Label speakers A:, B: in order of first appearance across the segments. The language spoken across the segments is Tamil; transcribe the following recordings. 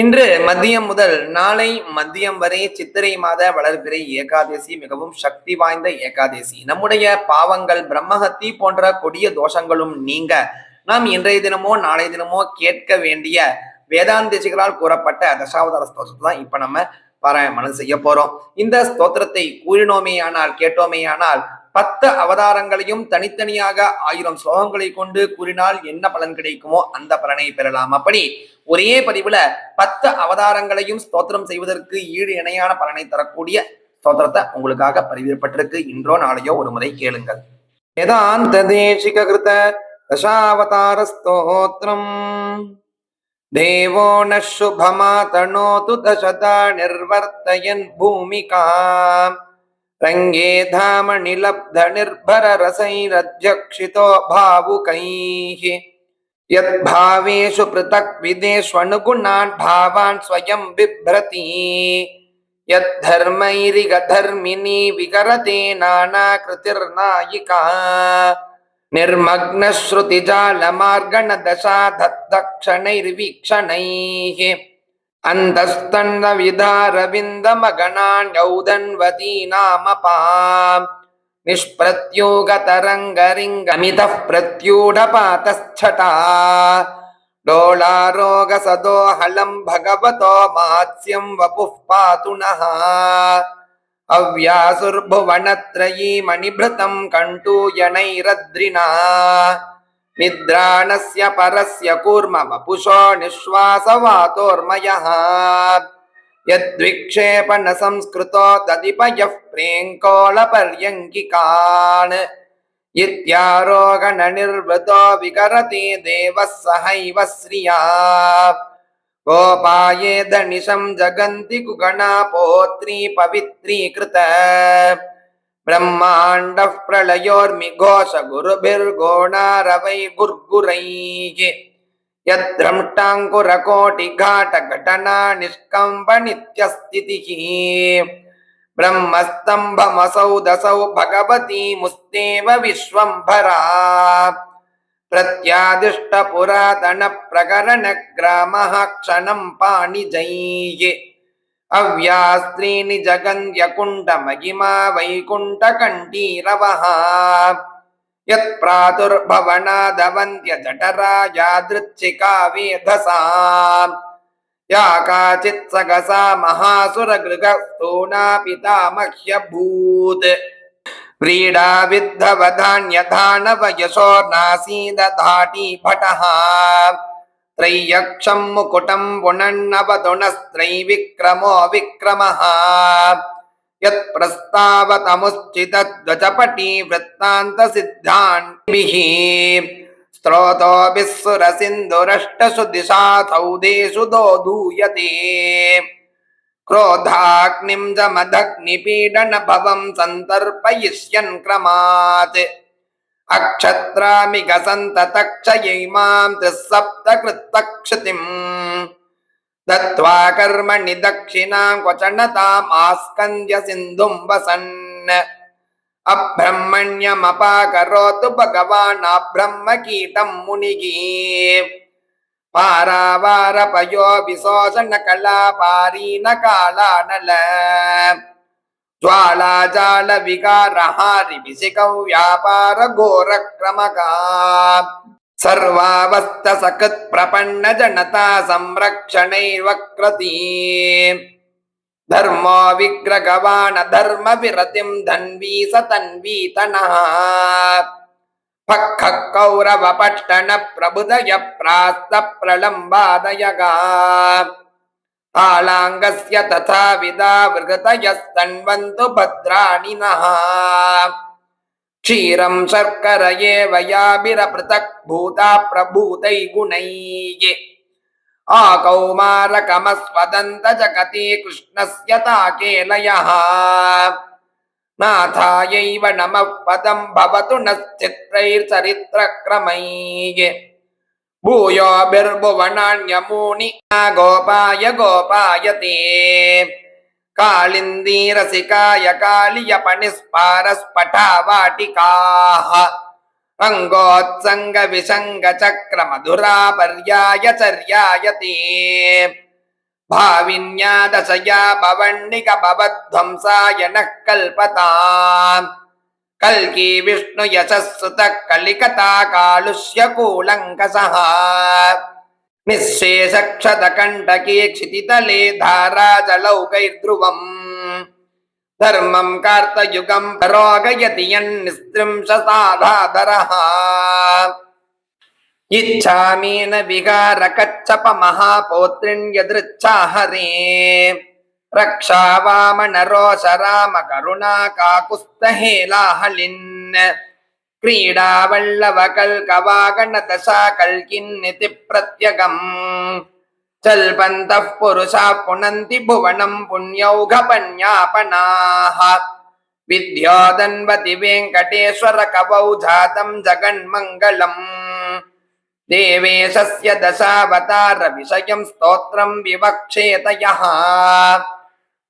A: இன்று மதியம் முதல் நாளை மதியம் வரை சித்திரை மாத வளர்பிறை ஏகாதசி மிகவும் சக்தி வாய்ந்த ஏகாதசி. நம்முடைய பாவங்கள் பிரம்மஹத்தி போன்ற கொடிய தோஷங்களும் நீங்க. நாம் இன்றைய தினமோ நாளைய தினமோ கேட்க வேண்டிய வேதாந்தசிகளால் கூறப்பட்ட தசாவதார ஸ்தோத்திரத்தை தான் இப்ப நம்ம பாராயணம் செய்ய போறோம். இந்த ஸ்தோத்திரத்தை கூறினோமேயானால் கேட்டோமேயானால் பத்து அவதாரங்களையும் தனித்தனியாக ஆயிரம் ஸ்லோகங்களை கொண்டு கூறினால் என்ன பலன் கிடைக்குமோ அந்த பலனை பெறலாம் அப்படி ஒரே பதிவுல பத்து அவதாரங்களையும் ஸ்தோத்திரம் செய்வதற்கு ஈடு இணையான பலனை தரக்கூடிய ஸ்தோத்திரத்தை உங்களுக்காக பதிவிடப்பட்டிருக்கு இன்றோ நாளையோ ஒரு முறை கேளுங்கள் வேதாந்த தேசிக கிருத தசாவதார ஸ்தோத்திரம் தேவோ ந शुभमातनोतु दशदा निर्वर्तयन् भूमिकाम् रङ्गे धामनिलब्धनिर्भररसैरध्यक्षितो भावुकैः यद्भावेषु पृथक् विदेष्वनुगुणान् भावान् स्वयं बिभ्रति यद्धर्मैरिगधर्मिणी विकरते नानाकृतिर्नायिका निर्मग्नश्रुतिजालमार्गणदशा दक्षणैर्वीक्षणैः अन्तस्तण्डविदारविन्दमगणान्यौदन्वती नामपाम् निष्प्रत्योगतरङ्गरिङ्गमितः प्रत्यूढपातश्छटा डोलारोगसदोहलं भगवतो मात्स्यं वपुः पातु नः अव्यासुर्भुवनत्रयी मणिभृतं कण्टूयनैरद्रिना निद्राणस्य परस्य कूर्म वपुषो निःश्वासवातोर्मयः यद्विक्षेपणसंस्कृतो दधिपयः प्रेङ्कोलपर्यङ्किकान् इत्यारोगणनिर्वृतो विकरति देवः सहैव श्रिया गोपायेदनिशं जगन्ति कुगणा पोत्री पवित्रीकृत ब्रह्माण्डः प्रलयोर्मिघोष गुरुभिर्गोणारवै गुर्गुरैः यद्भ्रष्टाङ्कुरकोटिघाटघटना निष्कम्पनित्यस्थितिः ब्रह्मस्तम्भमसौ दसौ भगवती मुस्तेव विश्वम्भरा प्रत्यादिष्टपुरातनप्रकरणग्रामः क्षणं पाणिजैः అవ్యాస్త్రీని జగంత్యకుంట మహిమా వైకుంఠ కంఠీరవ. యత్ప్రాతుర్భవనాదవంద్య జఠరా యాదృచ్చికా వేధసా యా కాచిత్ సగసా మహాసురగృగ స్థూనా పితామహ్యభూత్ క్రీడా విద్ధవధాన్యధానవ యశోర్నాసీదాటీ భటః त्रय्यक्षं मुकुटं पुनन्नवतुणस्त्रैविक्रमो विक्रमः यत्प्रस्तावतमुश्चितध्वजपटी वृत्तान्तसिद्धान्भिः स्त्रोतोभिः सुरसिन्धुरष्टसु दिशाथौदेषु दोधूयते क्रोधाग्निं जमदग्निपीडनभवं सन्तर्पयिष्यन् क्रमात् அக்ஷத்ராமி கசந்ததக்ஷயை மாம் திசப்த கிருத்தக்ஷதிம். தத்வா கர்மணி தக்ஷிணாம் கொச்சணதாம் ஆஸ்கந்திய சிந்தும் வசன். அப்பிரம்மண்யம் அபாகரோத்து பகவான் அப்ரம்ம கீட்டம் முனிகி. பாராவார பயோ விசோஷண கலா பாரீன காலானல. ज्वालाजालविकारहारिविशिकौ व्यापारघोरक्रमका सर्वावस्थसकृत्प्रपन्नजनता संरक्षणैर्वक्रती धर्मो विग्रगवान् धर्मविरतिं धन्वी सतन्वीतनः पक्खः कौरवपट्टणप्रबुदय प्रास्तप्रलम्बादयगा तालाङ्गस्य तथा विदा वृगतयस्तन्वन्तु भद्राणि नः। क्षीरं शर्कर एव याभिरपृथक् भूता प्रभूतै गुणैः। आकौमारकमस्वदन्त जगति कृष्णस्य ताकेलयः। नाथायैव नमः पदं भवतु नश्चित्रैर्चरित्रक्रमैः। भूयोभिर्भुवनान्यमूनि गोपाय गोपायते कालिन्दीरसिकाय कालियपणिस्पारस्फटावाटिकाः अङ्गोत्सङ्गविसङ्गचक्रमधुरा पर्याय चर्यायते भाविन्या दशया भवन्निक भवध्वंसाय नः कल्पताम् कल्की विष्णु यशस्सुतः कलिकता कालुष्य कूलङ्कसः निःशेषक्षतकण्टके क्षितितले धाराजलौकैर्ध्रुवम् धर्मम् कार्तयुगम् रोगयति यन्निस्त्रिंशसाधाधरः इच्छामि न विकारकच्छप महापौत्रिण्यदृच्छा हरे रक्षा वामन रोष राम करुणा काकुस्तहेलाहलिन् क्रीडावल्लवकल्कवागणदशा कल्किन्निति प्रत्यगम् चल्पन्तः पुरुषाः पुनन्ति भुवनम् पुण्यौघपन्यापनाः विद्योदन्वति वेङ्कटेश्वर कवौ जातम् जगन्मङ्गलम् देवेशस्य दशावतार विषयम् स्तोत्रम् विवक्षेत यः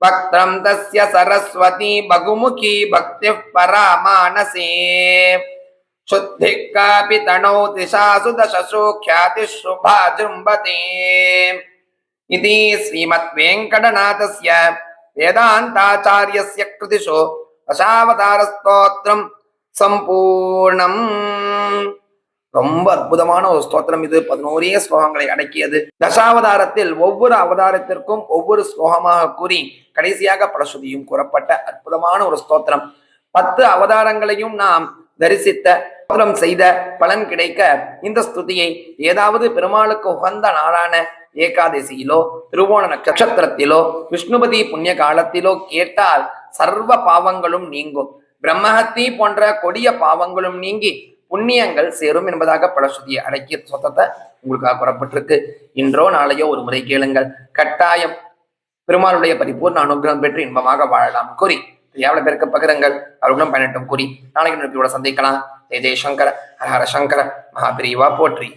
A: वक्त्रम् तस्य सरस्वती बहुमुखी भक्तिः परा मानसे शुद्धिः कापि तनोति सासु दशसु ख्यातिः शुभा जृम्भते इति श्रीमद्वेङ्कटनाथस्य वेदान्ताचार्यस्य कृतिषु दशावतारस्तोत्रम् சம்பூர்ணம் ரொம்ப அற்புதமான ஒரு ஸ்தோத்திரம் இது. பதினோரே ஸ்லோகங்களை அடக்கியது. தசாவதாரத்தில் ஒவ்வொரு அவதாரத்திற்கும் ஒவ்வொரு ஸ்லோகமாக கூறி கடைசியாக பலஸ்ருதியும் கூறப்பட்ட அற்புதமான ஒரு ஸ்தோத்திரம். பத்து அவதாரங்களையும் நாம் தரிசித்த ஸ்தோத்திரம் செய்த பலன் கிடைக்க இந்த ஸ்துதியை ஏதாவது பெருமாளுக்கு உகந்த நாளான ஏகாதசியிலோ திருவோண நட்சத்திரத்திலோ விஷ்ணுபதி புண்ணிய காலத்திலோ கேட்டால் சர்வ பாவங்களும் நீங்கும். பிரம்மஹத்தி போன்ற கொடிய பாவங்களும் நீங்கி புண்ணியங்கள் சேரும் என்பதாக பலஸ்ருதியை அடக்கிய சொத்தத்தை உங்களுக்காக கூறப்பட்டிருக்கு இன்றோ நாளையோ ஒரு முறை கேளுங்கள். கட்டாயம் பெருமாளுடைய பரிபூர்ண அனுகிரகம் பெற்று இன்பமாக வாழலாம். கூறி எவ்வளவு பேருக்கு பகிரங்கள். அவர்களும் பயனட்டும். கூறி நாளைக்கு நிறுத்தியோட சந்திக்கலாம். ஜெய் ஜெய்சங்கர ஹரஹர சங்கர மகாபிரிவா போற்றி.